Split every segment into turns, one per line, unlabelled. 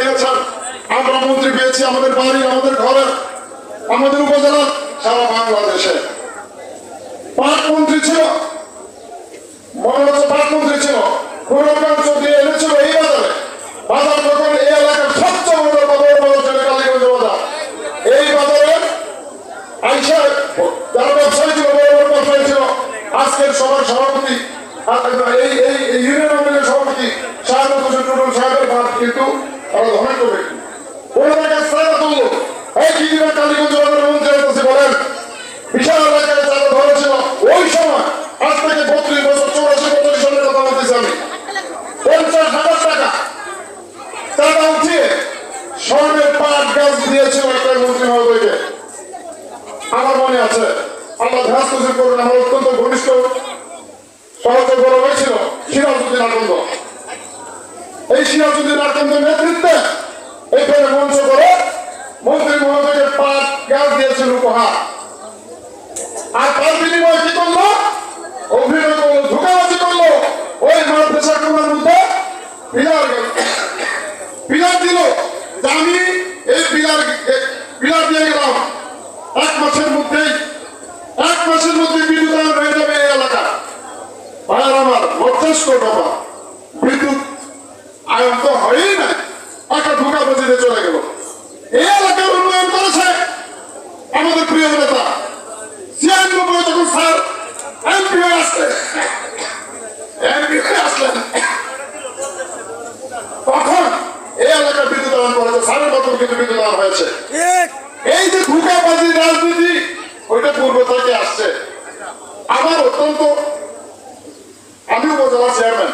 দিয়েছেন। আমরা মন্ত্রী পেয়েছি আমাদের বাড়ি আমাদের ঘরে আমাদের উপজেলা সারা বাংলাদেশে পাট মন্ত্রী ছিল মনে হচ্ছে পাট মন্ত্রী ছিল প্রণবগঞ্জ দিয়ে এনেছিল এই বাজারে বাজার যখন এই এলাকার সবচেয়ে বড় বাজার বাজার ছিল কালীগঞ্জ বাজার এই বাজারে আইসা যারা ব্যবসায়ী ছিল বড় বড় ব্যবসায়ী ছিল আজকের সবার সভাপতি আর এই এই এই ইউনিয়ন আওয়ামী সভাপতি শাহরুখ হোসেন টুটুল সাহেবের ভাত কিন্তু তারা ধনাঢ্য ব্যক্তি ওনাদের কাছে সারা তুললো এই কি দিনের কালীগঞ্জ বাজারের মন্ত্রী কাছে বলেন বিশাল এলাকায় যারা ধরেছিল ওই সময় আজ থেকে বত্রিশ বছর চৌরাশি বছর সালের কথা বলতেছি আমি পঞ্চাশ আমার মনে আছে, আল্লাহ ধ্যাস হয়েছিল সিরাজুদ্দিন আকন্দ এই সিরাজুদ্দিন আকন্দের নেতৃত্বে এখানে মঞ্চ করে মন্ত্রী মহোদয়কে পাট গাছ দিয়েছিল উপহার আর তার বিনিময়ে কি করল অভিনয় করল ধোকাবাজি করল ওই মাদ্রাসা কুমার মধ্যে পিলার গেল পিলার দিল যে আমি এই পিলার পিলার দিয়ে গেলাম এক মাসের মধ্যেই এক মাসের মধ্যে বিদ্যুৎ আয়ন হয়ে যাবে এই এলাকা ভাইয়ার আমার লজ্জাস্ক ব্যাপার বিদ্যুৎ আয়ন তো হয়ই না। একটা ধোকাবাজিতে চলে গেল। এই এলাকার উন্নয়ন করেছে আমাদের প্রিয় নেতা। ছিয়ানব্বই যখন স্যার এমপি হয়ে আসলেন এমপি হয়ে আসলেন তখন এই এলাকার বিদ্যুৎ আয়ন করেছে। স্যারের মতন কিন্তু বিদ্যুৎ আয়ন হয়েছে। এই যে ধোকাবাজি রাজনীতি ওইটা পূর্ব থেকে আসছে। আমার অত্যন্ত আমি উপজেলা চেয়ারম্যান।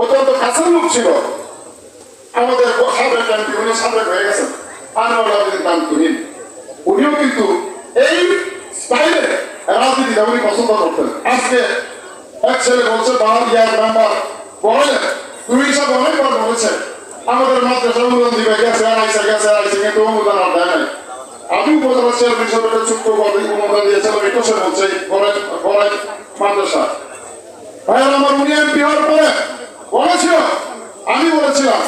অত্যন্ত কাছের লোক ছিল। আমাদের সাবেক এমপি উনি সাবেক হয়ে গেছেন। আনোয়ার নাম তুহিন উনিও কিন্তু এই স্টাইলে রাজনীতি উনি পছন্দ করতেন। আজকে এক ছেলে বলছে নাম্বার অনেকবার বলেছে। আমাদের মাদ্রাসা অনুদান দিবে, গেছে আড়াইশে গেছে আড়াইশে কিন্তু অনুদান আর দেয় নাই। আমি উপজেলা চেয়ারম্যান হিসেবে অনুদান বলছে মাদ্রাসা। ভাইয়ার আমার উনি এমপি পরে বলেছিল, আমি বলেছিলাম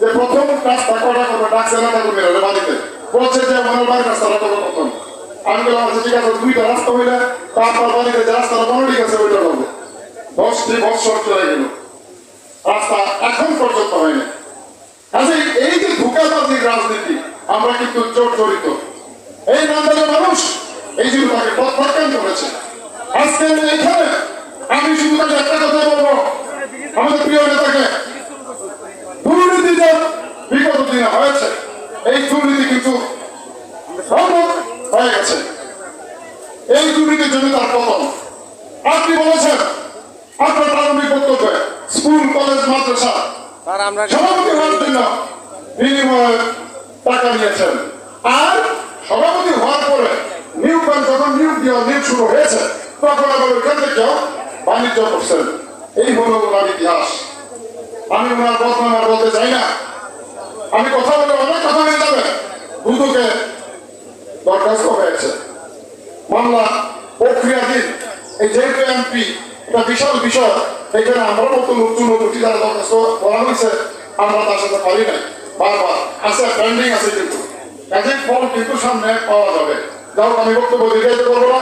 যে প্রথম কাজটা কটা করবে? ডাকছে করবে বাড়িতে। বলছে যে মঙ্গলবার রাস্তাটা করব প্রথম? আমি বললাম আচ্ছা ঠিক আছে, দুইটা রাস্তা হইলে তারপর বাড়িতে যে রাস্তাটা বড় ঠিক আছে, ওইটা করব। দশটি বছর চলে গেল। রাস্তা এখন পর্যন্ত হয়নি। কাজে এই যে ধোকাবাজির রাজনীতি, আমরা কিন্তু জড়িত এই নান্দালের মানুষ এই জন্য তাকে প্রত্যাখ্যান করেছে। আজকে এখানে আমি শুধু তাকে একটা কথা বলব আমাদের প্রিয় নেতাকে দুর্নীতি যে বিগত দিনে হয়েছে এই দুর্নীতি কিন্তু হয়ে গেছে। এই দুর্নীতির জন্য তার পতন। আপনি বলেছেন আপনার প্রারম্ভিক বক্তব্যে স্কুল কলেজ মাদ্রাসা সভাপতি হওয়ার জন্য বিনিময়ে টাকা নিয়েছেন। আর সভাপতি হওয়ার পরে নিয়োগ যখন নিয়োগ দেওয়া নিয়োগ শুরু হয়েছে তখন আবার ওইখান থেকেও বাণিজ্য করছেন। এই হলো ওনার ইতিহাস। আমি ওনার বদনাম আর বলতে চাই না। আমি কথা বলে অনেক কথা হয়ে যাবে দুদকে দরখাস্ত হয়েছে মামলা প্রক্রিয়াধীন, এই যেহেতু এমপি, এটা বিশাল বিষয় এখানে আমরা নতুন নতুন নতুন যারা দরখাস্ত করা হয়েছে, আমরা তার সাথে পারি নাই। বারবার আছে পেন্ডিং আছে কিন্তু। কাজের ফল কিন্তু সামনে পাওয়া যাবে। যাও আমি বক্তব্য দিতে পারব না।